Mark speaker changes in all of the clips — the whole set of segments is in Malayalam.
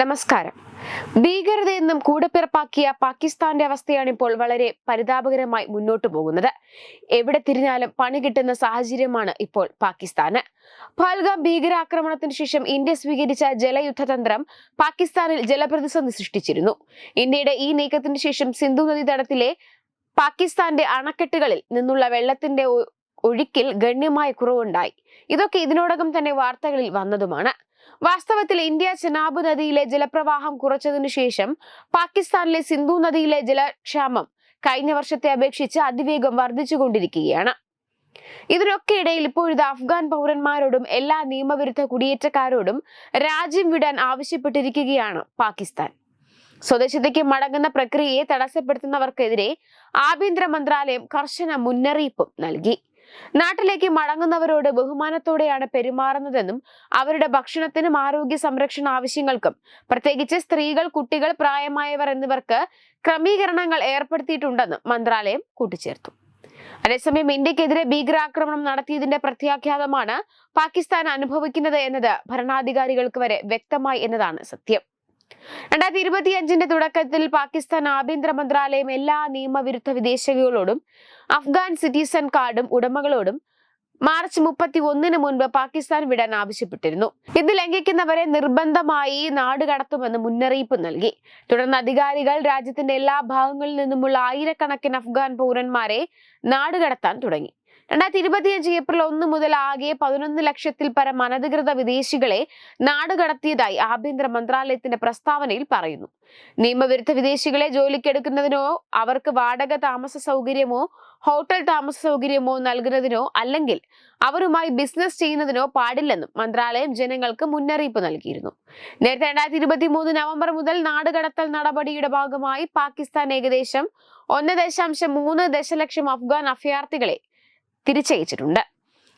Speaker 1: നമസ്കാരം. ഭീകരതയെന്നും കൂടപ്പിറപ്പാക്കിയ പാകിസ്ഥാന്റെ അവസ്ഥയാണ് ഇപ്പോൾ വളരെ പരിതാപകരമായി മുന്നോട്ടു പോകുന്നത്. എവിടെ തിരിഞ്ഞാലും പണി കിട്ടുന്ന സാഹചര്യമാണ് ഇപ്പോൾ പാകിസ്ഥാന്. പഹൽഗാം ഭീകരാക്രമണത്തിന് ശേഷം ഇന്ത്യ സ്വീകരിച്ച ജലയുദ്ധതന്ത്രം പാകിസ്ഥാനിൽ ജലപ്രതിസന്ധി സൃഷ്ടിച്ചിരുന്നു. ഇന്ത്യയുടെ ഈ നീക്കത്തിന് ശേഷം സിന്ധു നദീതടത്തിലെ പാകിസ്ഥാന്റെ അണക്കെട്ടുകളിൽ നിന്നുള്ള വെള്ളത്തിന്റെ ഒഴുക്കിൽ ഗണ്യമായ കുറവുണ്ടായി. ഇതൊക്കെ ഇതിനോടകം തന്നെ വാർത്തകളിൽ വന്നതുമാണ്. വാസ്തവത്തിൽ ഇന്ത്യ ചെനാബ് നദിയിലെ ജലപ്രവാഹം കുറച്ചതിനു ശേഷം പാകിസ്ഥാനിലെ സിന്ധു നദിയിലെ ജലക്ഷാമം കഴിഞ്ഞ വർഷത്തെ അപേക്ഷിച്ച് അതിവേഗം വർദ്ധിച്ചുകൊണ്ടിരിക്കുകയാണ്. ഇതിനൊക്കെ ഇടയിൽ ഇപ്പോഴിത് അഫ്ഗാൻ പൗരന്മാരോടും എല്ലാ നിയമവിരുദ്ധ കുടിയേറ്റക്കാരോടും രാജ്യം വിടാൻ ആവശ്യപ്പെട്ടിരിക്കുകയാണ് പാകിസ്ഥാൻ. സ്വദേശത്തേക്ക് മടങ്ങുന്ന പ്രക്രിയയെ തടസ്സപ്പെടുത്തുന്നവർക്കെതിരെ ആഭ്യന്തര മന്ത്രാലയം കർശന മുന്നറിയിപ്പും നൽകി. നാട്ടിലേക്ക് മടങ്ങുന്നവരോട് ബഹുമാനത്തോടെയാണ് പെരുമാറുന്നതെന്നും അവരുടെ ഭക്ഷണത്തിനും ആരോഗ്യ സംരക്ഷണ ആവശ്യങ്ങൾക്കും പ്രത്യേകിച്ച് സ്ത്രീകൾ കുട്ടികൾ പ്രായമായവർ എന്നിവർക്ക് ക്രമീകരണങ്ങൾ ഏർപ്പെടുത്തിയിട്ടുണ്ടെന്നും മന്ത്രാലയം കൂട്ടിച്ചേർത്തു. അതേസമയം ഇന്ത്യക്കെതിരെ ഭീകരാക്രമണം നടത്തിയതിന്റെ പ്രത്യാഘാതമാണ് പാകിസ്ഥാൻ അനുഭവിക്കുന്നത് എന്നത് ഭരണാധികാരികൾക്ക് വരെ വ്യക്തമായി എന്നതാണ് സത്യം. രണ്ടായിരത്തി ഇരുപത്തിയഞ്ചിന്റെ തുടക്കത്തിൽ പാകിസ്ഥാൻ ആഭ്യന്തര മന്ത്രാലയം എല്ലാ നിയമവിരുദ്ധ വിദേശികളോടും അഫ്ഗാൻ സിറ്റിസൺ കാർഡും ഉടമകളോടും മാർച്ച് മുപ്പത്തി ഒന്നിന് മുൻപ് പാകിസ്ഥാൻ വിടാൻ ആവശ്യപ്പെട്ടിരുന്നു. ഇത് ലംഘിക്കുന്നവരെ നിർബന്ധമായി നാട് കടത്തുമെന്ന് മുന്നറിയിപ്പ് നൽകി. തുടർന്ന് അധികാരികൾ രാജ്യത്തിന്റെ എല്ലാ ഭാഗങ്ങളിൽ നിന്നുമുള്ള ആയിരക്കണക്കിന് അഫ്ഗാൻ പൗരന്മാരെ നാട് കടത്താൻ തുടങ്ങി. രണ്ടായിരത്തി ഇരുപത്തിയഞ്ച് ഏപ്രിൽ ഒന്ന് മുതൽ ആകെ പതിനൊന്ന് ലക്ഷത്തിൽ പരം അനധികൃത വിദേശികളെ നാടുകടത്തിയതായി ആഭ്യന്തര മന്ത്രാലയത്തിന്റെ പ്രസ്താവനയിൽ പറയുന്നു. നിയമവിരുദ്ധ വിദേശികളെ ജോലിക്കെടുക്കുന്നതിനോ അവർക്ക് വാടക താമസ സൗകര്യമോ ഹോട്ടൽ താമസ സൗകര്യമോ നൽകുന്നതിനോ അല്ലെങ്കിൽ അവരുമായി ബിസിനസ് ചെയ്യുന്നതിനോ പാടില്ലെന്നും മന്ത്രാലയം ജനങ്ങൾക്ക് മുന്നറിയിപ്പ് നൽകിയിരുന്നു. നേരത്തെ രണ്ടായിരത്തി ഇരുപത്തി മൂന്ന് നവംബർ മുതൽ നാടുകടത്തൽ നടപടിയുടെ ഭാഗമായി പാകിസ്ഥാൻ ഏകദേശം ഒന്ന് ദശാംശം മൂന്ന് ദശലക്ഷം അഫ്ഗാൻ അഭയാർത്ഥികളെ തിരിച്ചയച്ചിട്ടുണ്ട്.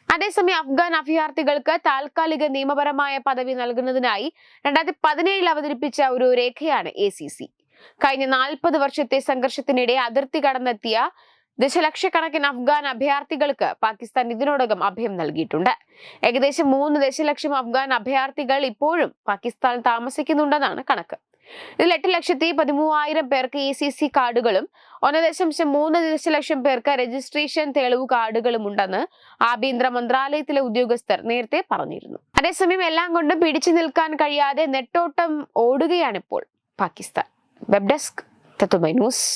Speaker 1: അതേസമയം അഫ്ഗാൻ അഭയാർത്ഥികൾക്ക് താൽക്കാലിക നിയമപരമായ പദവി നൽകുന്നതിനായി രണ്ടായിരത്തി പതിനേഴിൽ അവതരിപ്പിച്ച ഒരു രേഖയാണ് എ സി സി കഴിഞ്ഞ നാൽപ്പത് വർഷത്തെ സംഘർഷത്തിനിടെ അതിർത്തി കടന്നെത്തിയ ദശലക്ഷക്കണക്കിന് അഫ്ഗാൻ അഭയാർത്ഥികൾക്ക് പാകിസ്ഥാൻ ഇതിനോടകം അഭയം നൽകിയിട്ടുണ്ട്. ഏകദേശം മൂന്ന് ദശലക്ഷം അഫ്ഗാൻ അഭയാർത്ഥികൾ ഇപ്പോഴും പാകിസ്ഥാനിൽ താമസിക്കുന്നുണ്ടെന്നാണ് കണക്ക്. ഇതിൽ എട്ട് ലക്ഷത്തി പതിമൂവായിരം പേർക്ക് ഇ സി സി കാർഡുകളും ഒന്ന് ദശാംശം മൂന്ന് ദശലക്ഷം പേർക്ക് രജിസ്ട്രേഷൻ തെളിവ് കാർഡുകളും ഉണ്ടെന്ന് ആഭ്യന്തര മന്ത്രാലയത്തിലെ ഉദ്യോഗസ്ഥർ നേരത്തെ പറഞ്ഞിരുന്നു. അതേസമയം എല്ലാം കൊണ്ടും പിടിച്ചു നിൽക്കാൻ കഴിയാതെ നെട്ടോട്ടം ഓടുകയാണിപ്പോൾ പാകിസ്ഥാൻ. വെബ് ഡെസ്ക് തത്തുമൈ ന്യൂസ്